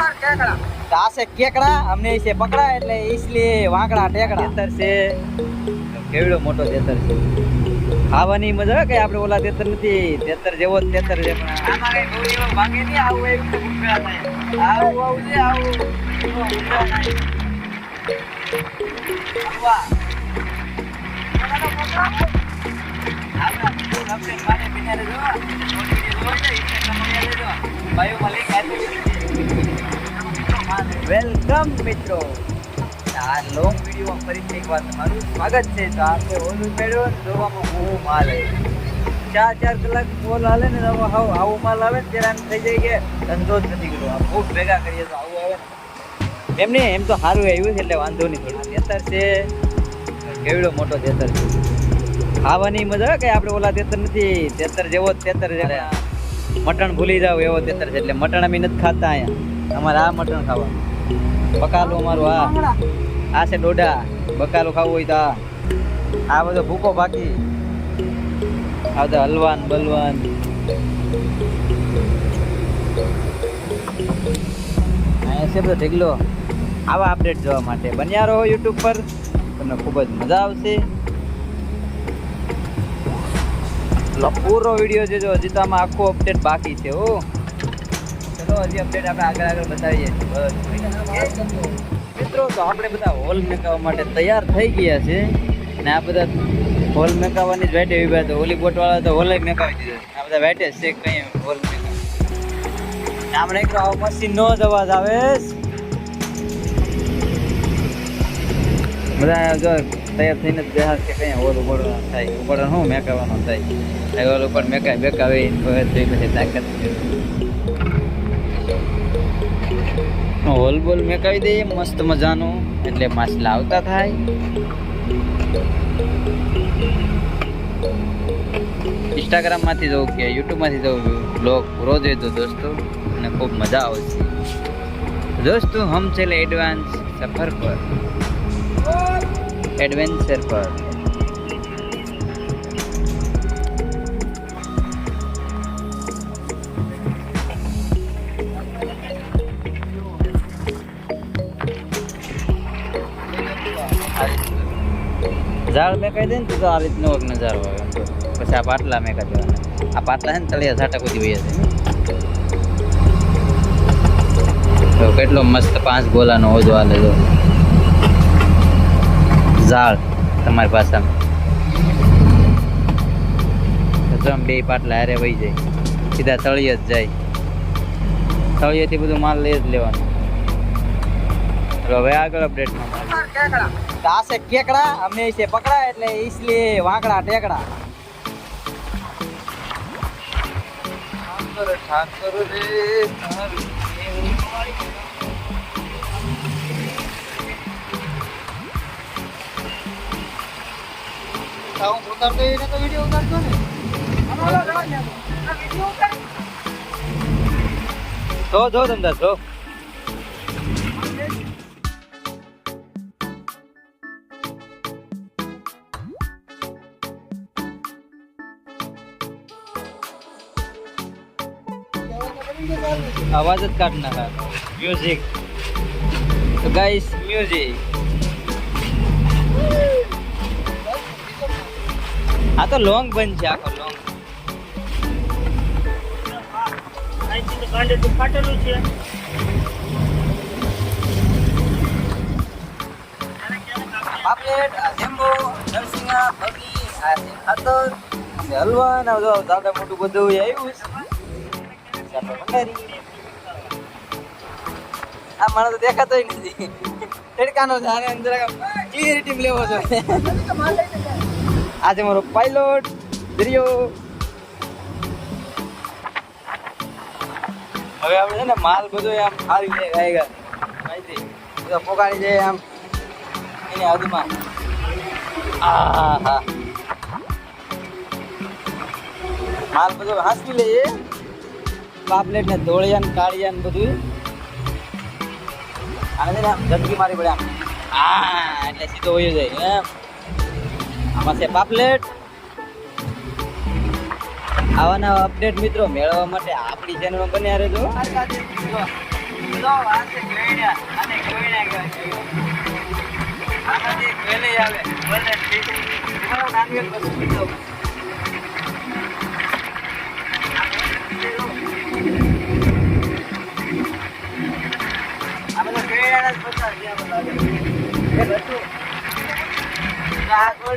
આ છે કેકડા અમને છે પકડા એટલે ઈસલી વાંકડા ટેકડા તેતર છે કેવડો મોટો તેતર છે ખાવાની મજા આવે કે આપણે ઓલા તેતર નથી તેતર જેવો જ તેતર છે પણ આમાં કઈ બહુ એવો ભાગે નહીં આવું એવી રીતે ભૂખ્યા થાય આવું આવું છે આવું ભૂખ્યા થાય. આવા. મોટાનો મોટો આવો. આપણા રમશે માને બિના રહેજો. મોટી વીડિયો જોવા વેલકમ મિત્રો. આ લોંગ વિડીયોમાં ફરીથી એક વાર તમારું સ્વાગત છે. તો આપણે ઓલું મેળવ્યો જોવામાં બહુ માલ આવે ચાર ચાર કલાક બોલ હાલે ને તો હાવ આવો માલ આવે ને ત્યારે એમ થઈ જાય કે ધંધો જ નથી કર્યો બહુ ભેગા કરીએ તો આવું આવે એમ નહીં, એમ તો સારું આવ્યું છે એટલે વાંધો નહીં. થોડું તેતર છે, કેવડો મોટો તેતર છે. ખાવાની મજા કે આપણે ઓલા તેતર નથી? તેતર જેવો તેતર છે. મટણ ભૂલી જાવ એવો તેતર છે. એટલે મટણ અમે નથી ખાતા અહીંયા. અમારે આ મટન ખાવા બકાલું અમારું આ આ છે ડોડા. બકાલું ખાવું હોય તો આ. આ બધો ભૂકો બાકી. આ બધા હલવાન, બલવાન. છે બધો ઢેગલો. આવા અપડેટ જોવા માટે. બન્યા રહો યુટ્યુબ પર. તમને ખૂબ જ મજા આવશે. પૂરો વીડિયો જોજો. હજી તો આમાં આખો અપડેટ બાકી છે, હો. ચલો હજી અપડેટ આપણે આગળ આગળ બતાવીએ. છીએ મિત્રો, તો આપણે બધા હોલ મેકાવવા માટે તૈયાર થઈ ગયા છે. ને આ બધા હોલ મેકાવવાની જ વેટે એવી તો હોલી બોટ વાળા તો હોલ મેકાવી દીધો આ બધા વેટે છે કઈ હોલ મેકાવ આપણે એક આવો મશીન નો જ અવાજ આવે. બધા જો તૈયાર થઈને જહાજ કે કઈ હોલ ઉબડવાનું થાય. ઉબડવાનું શું મેકાવાનું થાય? હોલ ઉપર મેકાય બેકાવે પછી તાકાત હોલ બોલ મેકાવી દઈએ, મસ્ત મજાનું. એટલે માછલા આવતા થાય. ઇન્સ્ટાગ્રામમાંથી જવું કે યુટ્યુબમાંથી જવું બ્લોગ પૂરો જોઈતો દોસ્તો. અને ખૂબ મજા આવશે દોસ્તો, હમ છેલ્લે એડવાન્સ સફર પર. એડવેન્ચર પર. ઝાડ મેકાઈ દે ને તો આ રીતનો એક નજારો આવે. પછી આ પાટલા મેકા દેવાના આ પાટલા છે ને તળિયા ઝાટા કુદી વયા છે તો કેટલો મસ્ત પાંચ ગોલાનો ઓજો આ લેજો ઝાડ તમારી પાસામાં તો તમે બે પાટલા હારે વહી જાય. સીધા તળિયે જ જાય. તળિયેથી બધું માલ લઈ જ લેવાનો. હવે આગળ અપડેટમાં આ છે કેકડા અમે છે પકડા એટલે ઈસલી વાંકડા ટેકડા. ઠાકર રે ઉતારતો એને તો વીડિયો ઉતારતો ને? જો જો ધંધા જો. અવાજ જ કાઢ નાખા મ્યુઝિક તો ગાઈસ મ્યુઝિક આ તો લોંગ બન છે આખો પાપલેટ આ જેમ્બો નરસિંગા આ છે છે હલવા ને મોટું બધું આવ્યું છે. આ માણસ તો દેખાતોય નથી. તડકાનો છે, આને અંદર ક્લિયરિટી લેવો છો. આજે મારો પાયલોટ દરિયો હવે આપણે છે ને માલ બધો આમ સારી જાય ગાયગા માહિતી. બધા પોકાડી જાય આમ એની હાથમાં. આ હા માલ બધો હાંસવી લઈએ. પાપલેટ ને ધોળિયા ને કાળિયા ને બધું આને છે ને આમ મારી પડે આ, એટલે સીધો હોય જાય આમાં છે પાપલેટ. આવા નવા અપડેટ મિત્રો મેળવવા માટે આપણી ચેનલમાં બન્યા રહેજો. જો આ છે ગોયણા અને ગોયણા કહેવાય છે. આમાંથી એક વેલી આવે